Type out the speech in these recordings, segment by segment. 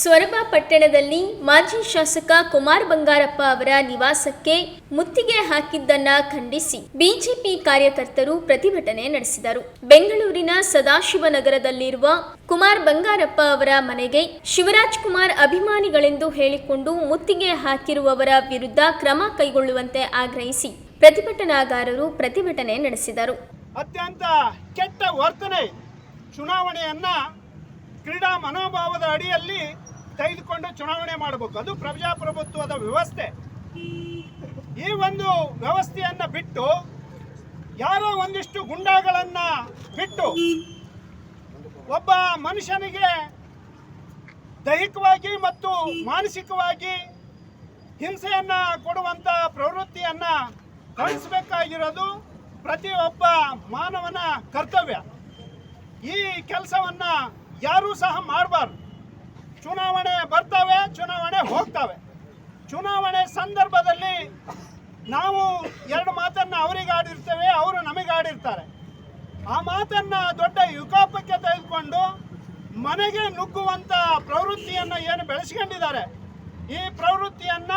ಸೊರಬ ಪಟ್ಟಣದಲ್ಲಿ ಮಾಜಿ ಶಾಸಕ ಕುಮಾರ್ ಬಂಗಾರಪ್ಪ ಅವರ ನಿವಾಸಕ್ಕೆ ಮುತ್ತಿಗೆ ಹಾಕಿದ್ದನ್ನ ಖಂಡಿಸಿ ಬಿಜೆಪಿ ಕಾರ್ಯಕರ್ತರು ಪ್ರತಿಭಟನೆ ನಡೆಸಿದರು. ಬೆಂಗಳೂರಿನ ಸದಾಶಿವನಗರದಲ್ಲಿರುವ ಕುಮಾರ್ ಬಂಗಾರಪ್ಪ ಅವರ ಮನೆಗೆ ಶಿವರಾಜ್ ಕುಮಾರ್ ಅಭಿಮಾನಿಗಳೆಂದು ಹೇಳಿಕೊಂಡು ಮುತ್ತಿಗೆ ಹಾಕಿರುವವರ ವಿರುದ್ಧ ಕ್ರಮ ಕೈಗೊಳ್ಳುವಂತೆ ಆಗ್ರಹಿಸಿ ಪ್ರತಿಭಟನಾಗಾರರು ಪ್ರತಿಭಟನೆ ನಡೆಸಿದರು. ಅತ್ಯಂತ ಕೆಟ್ಟ ವರ್ತನೆ ಚುನಾವಣೆಯನ್ನ ಕ್ರೀಡಾ ಮನೋಭಾವದ ಅಡಿಯಲ್ಲಿ ತೆಗೆದುಕೊಂಡು ಚುನಾವಣೆ ಮಾಡಬೇಕು. ಅದು ಪ್ರಜಾಪ್ರಭುತ್ವದ ವ್ಯವಸ್ಥೆ. ಈ ಒಂದು ವ್ಯವಸ್ಥೆಯನ್ನ ಬಿಟ್ಟು ಯಾರೋ ಒಂದಿಷ್ಟು ಗುಂಡಾಗಳನ್ನ ಬಿಟ್ಟು ಒಬ್ಬ ಮನುಷ್ಯನಿಗೆ ದೈಹಿಕವಾಗಿ ಮತ್ತು ಮಾನಸಿಕವಾಗಿ ಹಿಂಸೆಯನ್ನ ಕೊಡುವಂತ ಪ್ರವೃತ್ತಿಯನ್ನ ಕಳಿಸಬೇಕಾಗಿರೋದು ಪ್ರತಿಯೊಬ್ಬ ಮಾನವನ ಕರ್ತವ್ಯ. ಈ ಕೆಲಸವನ್ನ ಯಾರೂ ಸಹ ಮಾಡಬಾರ್ದು. ಚುನಾವಣೆ ಬರ್ತವೆ, ಚುನಾವಣೆ ಹೋಗ್ತವೆ. ಚುನಾವಣೆ ಸಂದರ್ಭದಲ್ಲಿ ನಾವು ಎರಡು ಮಾತನ್ನ ಅವರಿಗೆ ಆಡಿರ್ತೇವೆ, ಅವರು ನಮಗೆ ಆಡಿರ್ತಾರೆ. ಆ ಮಾತನ್ನ ದೊಡ್ಡ ಯುಗಾಪಕ್ಕೆ ತೆಗೆದುಕೊಂಡು ಮನೆಗೆ ನುಗ್ಗುವಂಥ ಪ್ರವೃತ್ತಿಯನ್ನ ಏನು ಬೆಳೆಸ್ಕೊಂಡಿದ್ದಾರೆ? ಈ ಪ್ರವೃತ್ತಿಯನ್ನ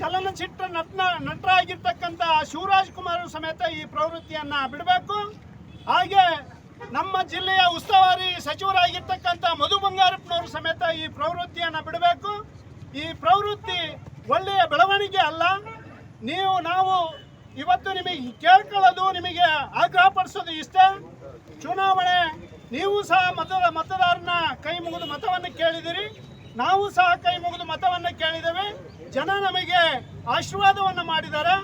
ಚಲನಚಿತ್ರ ನಟನ, ನಟರಾಗಿರ್ತಕ್ಕಂಥ ಶಿವರಾಜ್ ಕುಮಾರ್ ಸಮೇತ ಈ ಪ್ರವೃತ್ತಿಯನ್ನ ಬಿಡಬೇಕು. ಹಾಗೆ ನಮ್ಮ ಜಿಲ್ಲೆಯ ಉಸ್ತುವಾರಿ ಸಚಿವರಾಗಿರ್ತಕ್ಕಂಥ ಮಧು ಸಮೇತ ಈ ಪ್ರವೃತ್ತಿಯನ್ನು ಬಿಡಬೇಕು. ಈ ಪ್ರವೃತ್ತಿ ಒಳ್ಳೆಯ ಬೆಳವಣಿಗೆ ಅಲ್ಲ. ನೀವು, ನಾವು ಇವತ್ತು ನಿಮಗೆ ಕೇಳ್ಕೊಳ್ಳೋದು ನಿಮಗೆ ಆಗ್ರಹ ಪಡಿಸೋದು ಇಷ್ಟ. ಚುನಾವಣೆ, ನೀವು ಸಹ ಮತ, ಮತದಾರನ ಕೈ ಮುಗಿದು ಮತವನ್ನು ಕೇಳಿದಿರಿ. ನಾವು ಸಹ ಕೈ ಮುಗಿದು ಮತವನ್ನು ಕೇಳಿದ್ದೇವೆ. ಜನ ನಮಗೆ ಆಶೀರ್ವಾದವನ್ನು ಮಾಡಿದ್ದಾರೆ.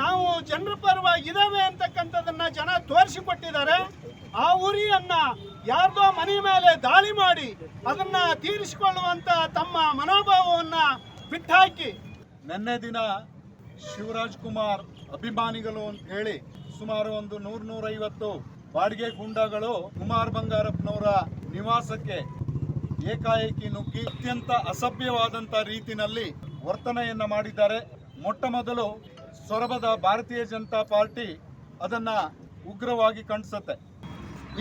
ನಾವು ಜನರ ಪರವಾಗಿ ಇದಾವೆ ಅಂತಕ್ಕಂಥದ್ದನ್ನು ಜನ ತೋರಿಸಿಕೊಟ್ಟಿದ್ದಾರೆ. ಆ ಉರಿಯನ್ನ ಯಾರ್ದೋ ಮನೆ ಮೇಲೆ ದಾಳಿ ಮಾಡಿ ಅದನ್ನ ತೀರಿಸಿಕೊಳ್ಳುವಂತ ತಮ್ಮ ಮನೋಭಾವವನ್ನ ಬಿಟ್ಟಾಕಿ. ನಿನ್ನೆ ದಿನ ಶಿವರಾಜ್ ಕುಮಾರ್ ಅಭಿಮಾನಿಗಳು ಅಂತ ಹೇಳಿ ಸುಮಾರು ಒಂದು ನೂರ ನೂರೈವತ್ತು ಬಾಡಿಗೆ ಗುಂಡಗಳು ಕುಮಾರ್ ಬಂಗಾರಪ್ಪನವರ ನಿವಾಸಕ್ಕೆ ಏಕಾಏಕಿ ನುಗ್ಗಿ ಅತ್ಯಂತ ಅಸಭ್ಯವಾದಂಥ ರೀತಿನಲ್ಲಿ ವರ್ತನೆಯನ್ನ ಮಾಡಿದ್ದಾರೆ. ಮೊಟ್ಟ ಮೊದಲು ಸೊರಬದ ಭಾರತೀಯ ಜನತಾ ಪಾರ್ಟಿ ಅದನ್ನ ಉಗ್ರವಾಗಿ ಖಂಡಿಸುತ್ತೆ.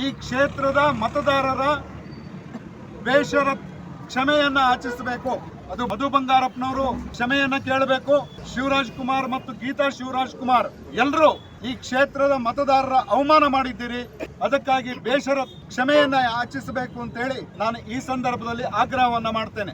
ಈ ಕ್ಷೇತ್ರದ ಮತದಾರರ ಬೇಷರ ಕ್ಷಮೆಯನ್ನ ಆಚಿಸಬೇಕು ಅದು ಮಧು ಬಂಗಾರಪ್ಪನವರು ಕ್ಷಮೆಯನ್ನ ಕೇಳಬೇಕು. ಶಿವರಾಜ್ ಕುಮಾರ್ ಮತ್ತು ಗೀತಾ ಶಿವರಾಜ್ ಕುಮಾರ್ ಎಲ್ಲರೂ ಈ ಕ್ಷೇತ್ರದ ಮತದಾರರ ಅವಮಾನ ಮಾಡಿದ್ದೀರಿ. ಅದಕ್ಕಾಗಿ ಬೇಷರ ಕ್ಷಮೆಯನ್ನ ಆಚಿಸಬೇಕು ಅಂತ ಹೇಳಿ ನಾನು ಈ ಸಂದರ್ಭದಲ್ಲಿ ಆಗ್ರಹವನ್ನ ಮಾಡ್ತೇನೆ.